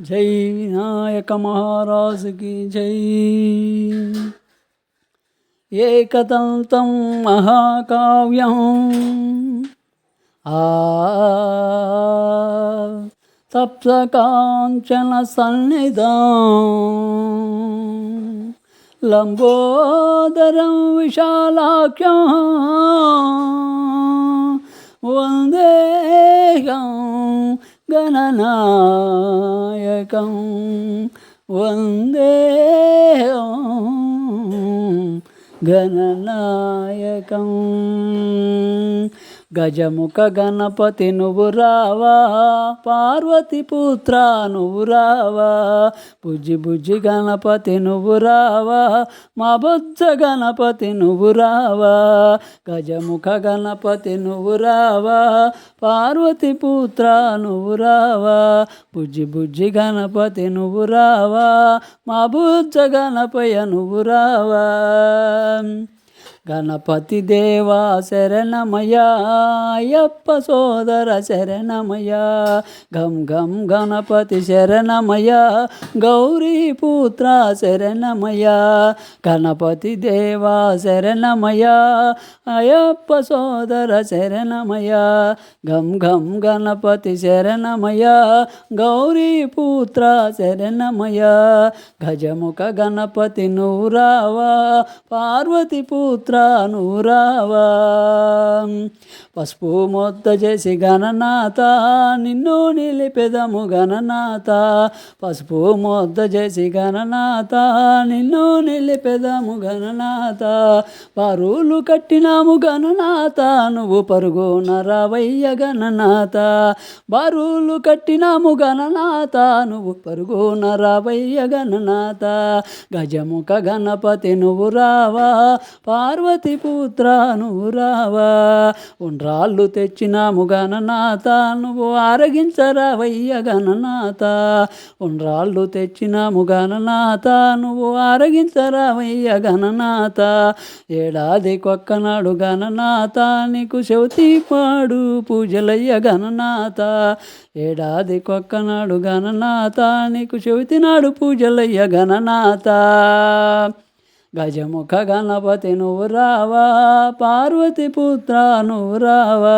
जय विनायक महाराज की जय। एकदन्तं महाकाव्यम् आ तप्तकाञ्चनसन्निधाम् लम्बोदरं विशालाख्यं। वन्देहम् വന്ദനനായകം വന്ദേ ഗണനായകം గజముఖ గణపతి నువ్వు రావా పార్వతి పుత్ర నువ్వు రావా బుజ్జి బుజ్జి గణపతి నువ్వు రావా మా బొజ్జ గణపతి నువ్వు రావా గజముఖ గణపతి నువ్వు రావా పార్వతి పుత్ర నువ్వు రావా బుజ్జి బుజ్జి గణపతి నువ్వు రావా మా బుజ్జ గణపయ్య నువ్వు రావా. గణపతి దేవా శరణమయా అయ్యప్ప సోదర శరణమయా గం గం గణపతి శరణమయా గౌరీ పుత్ర శరణమయా గణపతి దేవా శరణమయా అయ్యప్ప సోదర శరణమయా గం గం గణపతి శరణమయా గౌరీ పుత్ర శరణమయా గజముఖ గణపతి నూరావా పార్వతి పుత్ర నూరావా పసుపు మొత్త చేసి గణనాథ నిన్ను నిలిపెదము గణనాథ పసుపు మొద్ద చేసి గణనాథ నిన్ను నిలిపెదము గణనాథ పరువులు కట్టినాము గణనాథ నువ్వు పరుగున రావయ్య గణనాథ బరువులు కట్టినాము గణనాథ నువ్వు పరుగున నరవయ్య గణనాథ గజముఖ గణపతి నువ్వు రావా. పార్వతి పుత్ర నువ్వు రావా. ఉండ్రాళ్ళు తెచ్చినాము గణనాథ నువ్వు ఆరగించరావయ్య గణనాథ ఉండ్రాళ్ళు తెచ్చినాము గణనాథ నువ్వు ఆరగించరావయ్య గణనాథ ఏడాది కొక్కనాడు గణనాథ నీకు శౌతి పాడు పూజలయ్య గణనాథ ఏడాది కొక్కనాడు గణనాథ నీకు చెవితినాడు నాడు పూజలయ్య గణనాథ గజముఖ గణపతి నువ్వు రావా పార్వతి పుత్ర నువ్వు రావా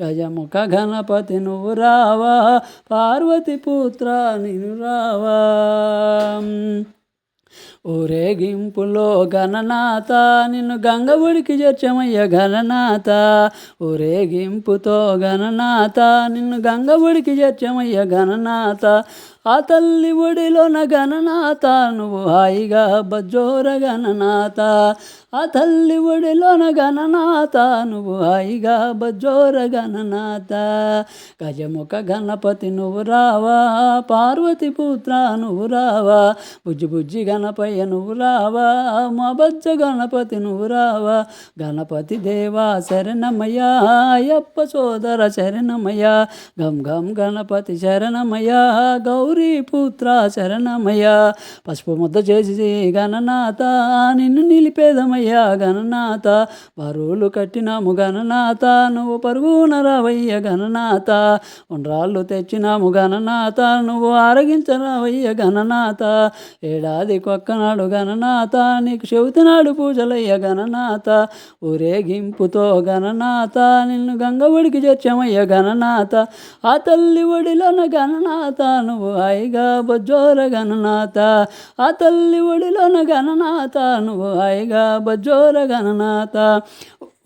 గజముఖ గణపతి నువ్వు రావా పార్వతి పుత్ర నిన్ను రావా ఊరేగింపులో గణనాథ నిన్ను గంగవుడికి చేర్చమయ్య గణనాథ ఊరేగింపుతో గణనాథ నిన్ను గంగవుడికి చేర్చమయ్య గణనాథ ఆ తల్లి ఒడిలోన గణనాథ నువ్వు హాయిగా బజ్జోర గణనాథ ఆ తల్లి ఒడిలోన గణనాథ నువ్వు హాయిగా బజ్జోర గణనాథ గజముఖ గణపతి నువ్వు రావా పార్వతి పుత్ర నువ్వు రావా బుజ్జి బుజ్జి గణపయ్య నువ్వు రావా మా బజ్జ గణపతి నువ్వు రావా. గణపతి దేవా శరణమయ్యా అయ్యప్ప సోదర శరణమయ్యా గం గం గణపతి శరణమయ్యా గౌ పుత్ర శరణమయ్యా. పసుపు ముద్ద చేసి గణనాథ నిన్ను నిలిపేదమయ్యా గణనాథ బరువులు కట్టినాము గణనాథ నువ్వు పరుగున రావయ్య గణనాథ ఉండ్రాళ్ళు తెచ్చినాము గణనాథ నువ్వు ఆరగించరావయ్య గణనాథ ఏడాది కొక్కనాడు గణనాథ నీకు చెబుతున్నాడు పూజలయ్య గణనాథ ఊరేగింపుతో గణనాథ నిన్ను గంగ ఒడికి చేర్చామయ్య గణనాథ ఆ తల్లి ఒడిలోన గణనాథ నువ్వు హాయిగా బొజ్జోర గణనాథ ఆ తల్లి ఒడిలోన గణనాథ నువ్వు హాయిగా బొజ్జోర గణనాథ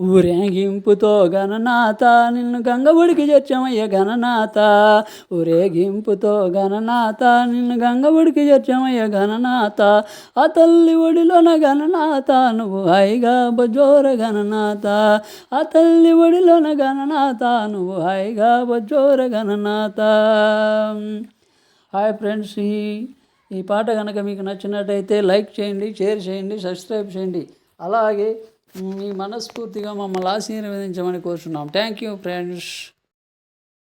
ఊరేగింపుతో గణనాథ నిన్ను గంగవుడికి చేర్చమయ్య గణనాథ ఊరేగింపుతో గణనాథ నిన్ను గంగవుడికి చేర్చమయ్య గణనాథ ఆ తల్లి ఒడిలోన గణనాథ నువ్వు హాయిగా బజోర గణనాథ ఆ తల్లి ఒడిలోన గణనాథ నువ్వు హాయిగా బజోర గణనాథ హాయ్ ఫ్రెండ్స్ ఈ ఈ పాట కనుక మీకు నచ్చినట్టయితే లైక్ చేయండి షేర్ చేయండి సబ్స్క్రైబ్ చేయండి. అలాగే మీ మనస్ఫూర్తిగా మమ్మల్ని ఆశీర్వదించమని కోరుచున్నాం. Thank you friends.